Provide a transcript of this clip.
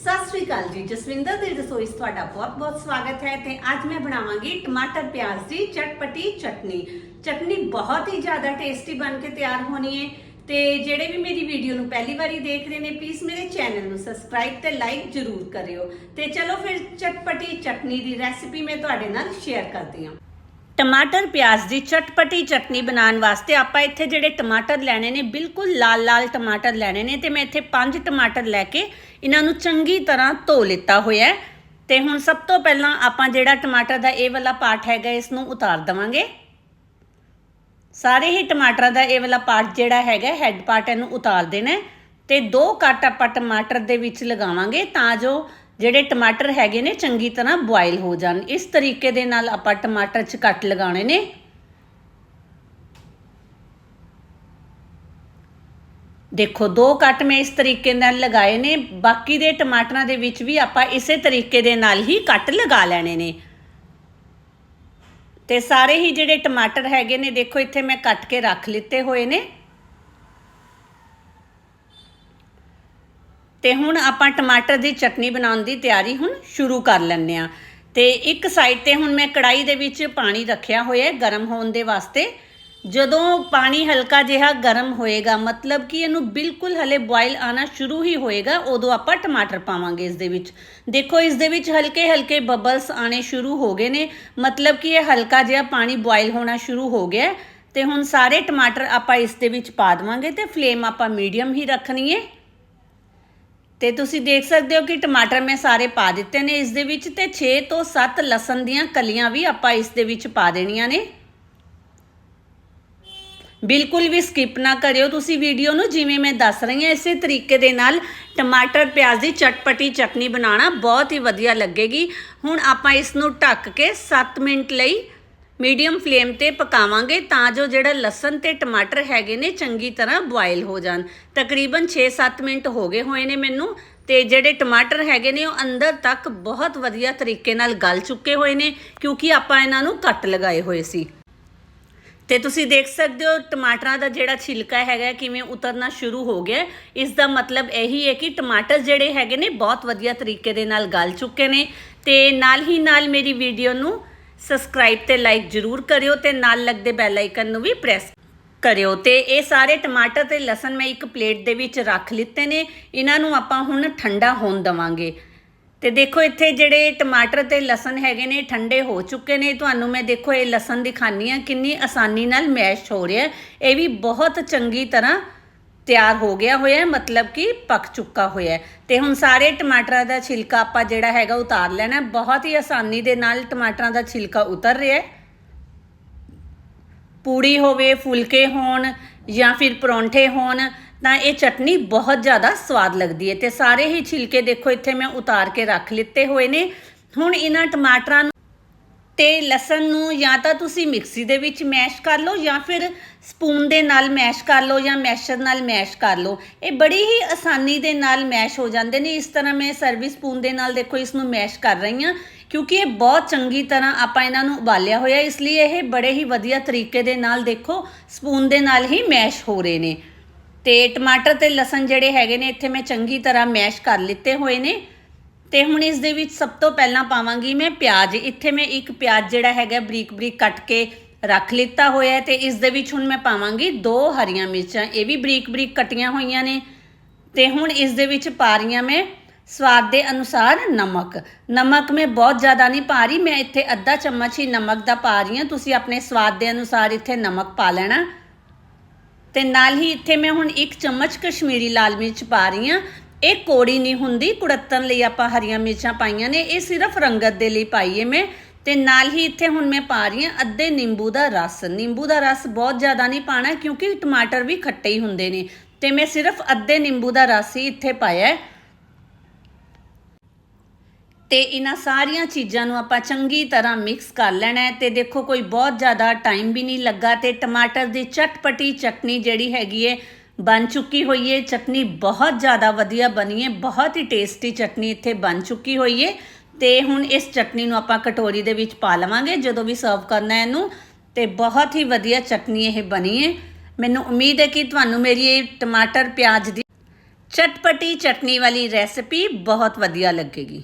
ਸਤਿ ਸ੍ਰੀ ਅਕਾਲ ਜੀ, ਜਸਵਿੰਦਰ ਦੀ ਰਸੋਈ 'ਚ ਤੁਹਾਡਾ ਬਹੁਤ-ਬਹੁਤ ਸਵਾਗਤ ਹੈ ਤੇ ਅੱਜ ਮੈਂ ਬਣਾਵਾਂਗੀ ਟਮਾਟਰ ਪਿਆਜ਼ ਦੀ ਚਟਪਟੀ ਚਟਨੀ। ਚਟਨੀ ਬਹੁਤ ਹੀ ਜ਼ਿਆਦਾ ਟੇਸਟੀ ਬਣ ਕੇ ਤਿਆਰ ਹੋਣੀ ਹੈ ਤੇ ਜਿਹੜੇ ਵੀ ਮੇਰੀ ਵੀਡੀਓ ਨੂੰ ਪਹਿਲੀ ਵਾਰੀ ਦੇਖ ਰਹੇ ਨੇ ਪਲੀਜ਼ ਮੇਰੇ ਚੈਨਲ ਨੂੰ ਸਬਸਕ੍ਰਾਈਬ ਤੇ ਲਾਈਕ ਜ਼ਰੂਰ ਕਰਿਓ। ਤੇ ਚਲੋ ਫਿਰ ਚਟਪਟੀ ਚਟਨੀ ਦੀ ਰੈਸਿਪੀ ਮੈਂ ਤੁਹਾਡੇ ਨਾਲ ਸ਼ੇਅਰ ਕਰਦੀ ਹਾਂ। ਟਮਾਟਰ ਪਿਆਜ਼ ਦੀ ਚਟਪਟੀ ਚਟਨੀ ਬਣਾਉਣ ਵਾਸਤੇ ਆਪਾਂ ਇੱਥੇ ਜਿਹੜੇ ਟਮਾਟਰ ਲੈਣੇ ਨੇ, ਬਿਲਕੁਲ ਲਾਲ-ਲਾਲ ਟਮਾਟਰ ਲੈਣੇ ਨੇ ਤੇ ਮੈਂ ਇੱਥੇ 5 ਟਮਾਟਰ ਲੈ ਕੇ ਇਹਨਾਂ ਨੂੰ ਚੰਗੀ ਤਰ੍ਹਾਂ ਧੋ ਲਿੱਤਾ ਹੋਇਆ ਹੈ। ਤੇ ਹੁਣ ਸਭ ਤੋਂ ਪਹਿਲਾਂ ਆਪਾਂ ਜਿਹੜਾ ਟਮਾਟਰ ਦਾ ਇਹ ਵਾਲਾ ਪਾਰਟ ਹੈਗਾ, ਇਸ ਨੂੰ ਉਤਾਰ ਦਵਾਂਗੇ। ਸਾਰੇ ਹੀ ਟਮਾਟਰਾਂ ਦਾ ਇਹ ਵਾਲਾ ਪਾਰਟ ਜਿਹੜਾ ਹੈਗਾ ਹੈੱਡ ਪਾਰਟ ਇਹਨੂੰ ਉਤਾਰ ਦੇਣਾ ਹੈ ਤੇ ਦੋ ਕੱਟ ਆਪਾਂ ਟਮਾਟਰ ਦੇ ਵਿੱਚ ਲਗਾਵਾਂਗੇ ਤਾਂ ਜੋ ਜਿਹੜੇ ਟਮਾਟਰ ਹੈਗੇ ਨੇ, ਚੰਗੀ ਤਰ੍ਹਾਂ ਬੁਆਇਲ ਹੋ ਜਾਣ। ਇਸ ਤਰੀਕੇ ਦੇ ਨਾਲ ਆਪਾਂ ਟਮਾਟਰ 'ਚ ਕੱਟ ਲਗਾਉਣੇ ਨੇ। ਦੇਖੋ, ਦੋ ਕੱਟ ਮੈਂ ਇਸ ਤਰੀਕੇ ਨਾਲ ਲਗਾਏ ਨੇ। ਬਾਕੀ ਦੇ ਟਮਾਟਰਾਂ ਦੇ ਵਿੱਚ ਵੀ ਆਪਾਂ ਇਸੇ ਤਰੀਕੇ ਦੇ ਨਾਲ ਹੀ ਕੱਟ ਲਗਾ ਲੈਣੇ ਨੇ। ਤੇ ਸਾਰੇ ਹੀ ਜਿਹੜੇ ਟਮਾਟਰ ਹੈਗੇ ਨੇ, ਦੇਖੋ, ਇੱਥੇ ਮੈਂ ਕੱਟ ਕੇ ਰੱਖ ਲਿੱਤੇ ਹੋਏ ਨੇ। ਤੇ ਹੁਣ ਆਪਾਂ ਟਮਾਟਰ ਦੀ ਚਟਨੀ ਬਣਾਉਣ ਦੀ ਤਿਆਰੀ ਹੁਣ ਸ਼ੁਰੂ ਕਰ ਲੈਂਦੇ ਆ ਤੇ ਇੱਕ ਸਾਈਡ ਤੇ ਹੁਣ ਮੈਂ ਕੜਾਈ ਦੇ ਵਿੱਚ ਪਾਣੀ ਰੱਖਿਆ ਹੋਇਆ ਹੈ ਗਰਮ ਹੋਣ ਦੇ ਵਾਸਤੇ। ਜਦੋਂ ਪਾਣੀ ਹਲਕਾ ਜਿਹਾ ਗਰਮ ਹੋਏਗਾ, ਮਤਲਬ ਕਿ ਇਹਨੂੰ ਬਿਲਕੁਲ ਹਲੇ ਬੋਇਲ ਆਣਾ ਸ਼ੁਰੂ ਹੀ ਹੋਏਗਾ, ਉਦੋਂ ਆਪਾਂ ਟਮਾਟਰ ਪਾਵਾਂਗੇ ਇਸ ਦੇ ਵਿੱਚ। ਦੇਖੋ, ਇਸ ਦੇ ਵਿੱਚ ਹਲਕੇ ਹਲਕੇ ਬਬਲਸ ਆਣੇ ਸ਼ੁਰੂ ਹੋ ਗਏ ਨੇ, ਮਤਲਬ ਕਿ ਇਹ ਹਲਕਾ ਜਿਹਾ ਪਾਣੀ ਬੋਇਲ ਹੋਣਾ ਸ਼ੁਰੂ ਹੋ ਗਿਆ ਹੈ। ਤੇ ਹੁਣ ਸਾਰੇ ਟਮਾਟਰ ਆਪਾਂ ਇਸ ਦੇ ਵਿੱਚ ਪਾ ਦੇਵਾਂਗੇ ਤੇ ਫਲੇਮ ਆਪਾਂ ਮੀਡੀਅਮ ਹੀ ਰੱਖਣੀ ਹੈ। ਤੇ ਤੁਸੀਂ ਦੇਖ ਸਕਦੇ ਹੋ ਕਿ ਟਮਾਟਰ ਮੈਂ ਸਾਰੇ ਪਾ ਦਿੱਤੇ ਨੇ ਇਸ ਦੇ ਵਿੱਚ ਤੇ 6 ਤੋਂ 7 ਲਸਣ ਦੀਆਂ ਕਲੀਆਂ ਵੀ ਆਪਾਂ ਇਸ ਦੇ ਵਿੱਚ ਪਾ ਦੇਣੀਆਂ ਨੇ। ਬਿਲਕੁਲ ਵੀ ਸਕਿਪ ਨਾ ਕਰਿਓ ਤੁਸੀਂ ਵੀਡੀਓ ਨੂੰ, ਜਿਵੇਂ ਮੈਂ ਦੱਸ ਰਹੀ ਹਾਂ, ਇਸੇ ਤਰੀਕੇ ਦੇ ਨਾਲ ਟਮਾਟਰ, ਪਿਆਜ਼ ਦੀ ਚਟਪਟੀ ਚਟਨੀ ਬਣਾਉਣਾ ਬਹੁਤ ਹੀ ਵਧੀਆ ਲੱਗੇਗੀ। ਹੁਣ ਆਪਾਂ ਇਸ ਨੂੰ ਢੱਕ ਕੇ 7 ਮਿੰਟ ਲਈ ਮੀਡੀਅਮ ਫਲੇਮ ਤੇ ਪਕਾਵਾਂਗੇ ਤਾਂ ਜੋ ਜਿਹੜਾ ਲਸਣ ਤੇ ਟਮਾਟਰ ਹੈਗੇ ਨੇ ਚੰਗੀ ਤਰ੍ਹਾਂ ਬੁਆਇਲ ਹੋ ਜਾਣ। ਤਕਰੀਬਨ 6-7 ਮਿੰਟ ਹੋ ਗਏ ਹੋਏ ਨੇ ਮੈਨੂੰ ਤੇ ਜਿਹੜੇ ਟਮਾਟਰ ਹੈਗੇ ਨੇ ਉਹ ਅੰਦਰ ਤੱਕ ਬਹੁਤ ਵਧੀਆ ਤਰੀਕੇ ਨਾਲ ਗਲ ਚੁੱਕੇ ਹੋਏ ਨੇ ਕਿਉਂਕਿ ਆਪਾਂ ਇਹਨਾਂ ਨੂੰ ਕੱਟ ਲਗਾਏ ਹੋਏ ਸੀ। ਤੇ ਤੁਸੀਂ ਦੇਖ ਸਕਦੇ ਹੋ ਟਮਾਟਰਾਂ ਦਾ ਜਿਹੜਾ ਛਿਲਕਾ ਹੈਗਾ ਕਿਵੇਂ ਉਤਰਨਾ ਸ਼ੁਰੂ ਹੋ ਗਿਆ ਇਸ ਦਾ ਮਤਲਬ ਇਹੀ ਹੈ ਕਿ ਟਮਾਟਰ ਜਿਹੜੇ ਹੈਗੇ ਨੇ ਬਹੁਤ ਵਧੀਆ ਤਰੀਕੇ ਦੇ ਨਾਲ ਗਲ ਚੁੱਕੇ ਨੇ ਤੇ ਨਾਲ ਹੀ ਨਾਲ ਮੇਰੀ ਵੀਡੀਓ ਨੂੰ ਸਬਸਕ੍ਰਾਈਬ ਤੇ ਲਾਈਕ ਜ਼ਰੂਰ ਕਰਿਓ ਤੇ ਨਾਲ ਲੱਗਦੇ ਬੈਲ ਆਈਕਨ ਨੂੰ ਵੀ ਪ੍ਰੈਸ ਕਰਿਓ। ਤੇ ਇਹ ਸਾਰੇ ਟਮਾਟਰ ਤੇ ਲਸਣ ਮੈਂ ਇੱਕ ਪਲੇਟ ਦੇ ਵਿੱਚ ਰੱਖ ਲਿੱਤੇ ਨੇ। ਇਹਨਾਂ ਨੂੰ ਆਪਾਂ ਹੁਣ ਠੰਡਾ ਹੋਣ ਦਵਾਂਗੇ। ਤੇ ਦੇਖੋ ਇੱਥੇ ਜਿਹੜੇ ਟਮਾਟਰ ਤੇ ਲਸਣ ਹੈਗੇ ਨੇ, ਠੰਡੇ ਹੋ ਚੁੱਕੇ ਨੇ। ਤੁਹਾਨੂੰ ਮੈਂ ਦੇਖੋ ਇਹ ਲਸਣ ਦਿਖਾਨੀ ਆ, ਕਿੰਨੀ ਆਸਾਨੀ ਨਾਲ ਮੈਸ਼ ਹੋ ਰਿਹਾ। ਇਹ ਵੀ ਬਹੁਤ ਚੰਗੀ ਤਰ੍ਹਾਂ ਤਿਆਰ ਹੋ ਗਿਆ ਹੋਇਆ ਮਤਲਬ ਕਿ ਪੱਕ ਚੁੱਕਾ ਹੋਇਆ ਹੈ। ਤੇ ਹੁਣ ਸਾਰੇ ਟਮਾਟਰਾਂ ਦਾ ਛਿਲਕਾ ਆਪਾਂ ਜਿਹੜਾ ਹੈਗਾ ਉਤਾਰ ਲੈਣਾ ਬਹੁਤ ਹੀ ਆਸਾਨੀ ਦੇ ਨਾਲ ਟਮਾਟਰਾਂ ਦਾ ਛਿਲਕਾ ਉਤਰ ਰਿਹਾ ਹੈ। ਪੂੜੀ ਹੋਵੇ, ਫੁਲਕੇ ਹੋਣ ਜਾਂ ਫਿਰ ਪਰੌਂਠੇ ਹੋਣ, ਤਾਂ ਇਹ ਚਟਨੀ ਬਹੁਤ ਜ਼ਿਆਦਾ ਸਵਾਦ ਲੱਗਦੀ ਹੈ। ਤੇ ਸਾਰੇ ਹੀ ਛਿਲਕੇ ਦੇਖੋ, ਇੱਥੇ ਮੈਂ ਉਤਾਰ ਕੇ ਰੱਖ ਲਿੱਤੇ ਹੋਏ ਨੇ। ਹੁਣ ਇਹਨਾਂ ਟਮਾਟਰਾਂ ਨੂੰ ਤੇ ਲਸਣ ਨੂੰ ਜਾਂ ਤਾਂ ਤੁਸੀਂ ਮਿਕਸੀ ਦੇ ਵਿੱਚ ਮੈਸ਼ ਕਰ ਲਓ ਜਾਂ ਫਿਰ ਸਪੂਨ ਦੇ ਨਾਲ ਮੈਸ਼ ਕਰ ਲਓ ਜਾਂ ਮੈਸ਼ਰ ਨਾਲ ਮੈਸ਼ ਕਰ ਲਓ। ਇਹ ਬੜੀ ਹੀ ਆਸਾਨੀ ਦੇ ਨਾਲ ਮੈਸ਼ ਹੋ ਜਾਂਦੇ ਨੇ। ਇਸ ਤਰ੍ਹਾਂ ਮੈਂ ਸਰਵਿਸ ਸਪੂਨ ਦੇ ਨਾਲ ਦੇਖੋ ਇਸ ਨੂੰ ਮੈਸ਼ ਕਰ ਰਹੀ ਹਾਂ ਕਿਉਂਕਿ ਇਹ ਬਹੁਤ ਚੰਗੀ ਤਰ੍ਹਾਂ ਆਪਾਂ ਇਹਨਾਂ ਨੂੰ ਉਬਾਲਿਆ ਹੋਇਆ ਇਸ ਲਈ ਇਹ ਬੜੇ ਹੀ ਵਧੀਆ ਤਰੀਕੇ ਦੇ ਨਾਲ ਦੇਖੋ ਸਪੂਨ ਦੇ ਨਾਲ ਹੀ ਮੈਸ਼ ਹੋ ਰਹੇ ਨੇ। ਤੇ ਟਮਾਟਰ ਤੇ ਲਸਣ ਜਿਹੜੇ ਹੈਗੇ ਨੇ, ਇੱਥੇ ਮੈਂ ਚੰਗੀ ਤਰ੍ਹਾਂ ਮੈਸ਼ ਕਰ ਲਿੱਤੇ ਹੋਏ ਨੇ। ਤੇ ਹੁਣ ਇਸ ਦੇ ਵਿੱਚ ਸਭ ਤੋਂ ਪਹਿਲਾਂ ਪਾਵਾਂਗੀ ਮੈਂ ਪਿਆਜ਼। ਇੱਥੇ ਮੈਂ ਇੱਕ ਪਿਆਜ਼ ਜਿਹੜਾ ਹੈਗਾ ਬਰੀਕ ਬਰੀਕ ਕੱਟ ਕੇ ਰੱਖ ਲਿੱਤਾ ਹੋਇਆ ਹੈ ਤੇ ਇਸ ਦੇ ਵਿੱਚ ਹੁਣ ਮੈਂ ਪਾਵਾਂਗੀ ਦੋ ਹਰੀਆਂ ਮਿਰਚਾਂ। ਇਹ ਵੀ ਬਰੀਕ ਬਰੀਕ ਕਟੀਆਂ ਹੋਈਆਂ ਨੇ ਤੇ ਹੁਣ ਇਸ ਦੇ ਵਿੱਚ ਪਾ ਰਹੀ ਹਾਂ ਮੈਂ ਸਵਾਦ ਦੇ ਅਨੁਸਾਰ ਨਮਕ। ਨਮਕ ਮੈਂ ਬਹੁਤ ਜ਼ਿਆਦਾ ਨਹੀਂ ਪਾ ਰਹੀ, ਮੈਂ ਇੱਥੇ ਅੱਧਾ ਚਮਚ ਹੀ ਨਮਕ ਦਾ ਪਾ ਰਹੀ ਹਾਂ। ਤੁਸੀਂ ਆਪਣੇ ਸਵਾਦ ਦੇ ਅਨੁਸਾਰ ਇੱਥੇ ਨਮਕ ਪਾ ਲੈਣਾ। ਤੇ ਨਾਲ ਹੀ ਇੱਥੇ ਮੈਂ ਹੁਣ ਇੱਕ ਚਮਚ ਕਸ਼ਮੀਰੀ ਲਾਲ ਮਿਰਚ ਪਾ ਰਹੀ ਹਾਂ। ਇਹ ਕੋੜੀ ਨਹੀਂ ਹੁੰਦੀ, ਕੁੜੱਤਣ ਲਈ ਆਪਾਂ ਹਰੀਆਂ ਮਿਰਚਾਂ ਪਾਈਆਂ ਨੇ, ਇਹ ਸਿਰਫ ਰੰਗਤ ਦੇ ਲਈ ਪਾਈਏ ਮੈਂ। ਤੇ ਨਾਲ ਹੀ ਇੱਥੇ ਹੁਣ ਮੈਂ ਪਾ ਰਹੀ ਹਾਂ ਅੱਧੇ ਨਿੰਬੂ ਦਾ ਰਸ। ਨਿੰਬੂ ਦਾ ਰਸ ਬਹੁਤ ਜ਼ਿਆਦਾ ਨਹੀਂ ਪਾਣਾ ਕਿਉਂਕਿ ਟਮਾਟਰ ਵੀ ਖੱਟੇ ਹੀ ਹੁੰਦੇ ਨੇ। ਤੇ ਮੈਂ ਸਿਰਫ ਅੱਧੇ ਨਿੰਬੂ ਦਾ ਰਸ ਹੀ ਇੱਥੇ ਪਾਇਆ ਹੈ। ਤੇ ਇਹਨਾਂ ਸਾਰੀਆਂ ਚੀਜ਼ਾਂ ਨੂੰ ਆਪਾਂ ਚੰਗੀ ਤਰ੍ਹਾਂ ਮਿਕਸ ਕਰ ਲੈਣਾ ਹੈ। ਤੇ ਦੇਖੋ ਕੋਈ ਬਹੁਤ ਜ਼ਿਆਦਾ ਟਾਈਮ ਵੀ ਨਹੀਂ ਲੱਗਾ ਤੇ ਟਮਾਟਰ ਦੀ ਚਟਪਟੀ ਚਟਨੀ ਜਿਹੜੀ ਹੈਗੀ ਹੈ ਬਣ ਚੁੱਕੀ ਹੋਈ ਹੈ ਚਟਨੀ ਬਹੁਤ ਜ਼ਿਆਦਾ ਵਧੀਆ ਬਣੀ ਹੈ ਬਹੁਤ ਹੀ ਟੇਸਟੀ ਚਟਨੀ ਇੱਥੇ ਬਣ ਚੁੱਕੀ ਹੋਈ ਹੈ ਤੇ ਹੁਣ ਇਸ ਚਟਨੀ ਨੂੰ ਆਪਾਂ ਕਟੋਰੀ ਦੇ ਵਿੱਚ ਪਾ ਲਵਾਂਗੇ, ਜਦੋਂ ਵੀ ਸਰਵ ਕਰਨਾ ਹੈ ਇਹਨੂੰ। ਤੇ ਬਹੁਤ ਹੀ ਵਧੀਆ ਚਟਨੀ ਇਹ ਬਣੀ ਹੈ ਮੈਨੂੰ ਉਮੀਦ ਹੈ ਕਿ ਤੁਹਾਨੂੰ ਮੇਰੀ ਇਹ ਟਮਾਟਰ ਪਿਆਜ਼ ਦੀ ਚਟਪਟੀ ਚਟਨੀ ਵਾਲੀ ਰੈਸਿਪੀ ਬਹੁਤ ਵਧੀਆ ਲੱਗੇਗੀ।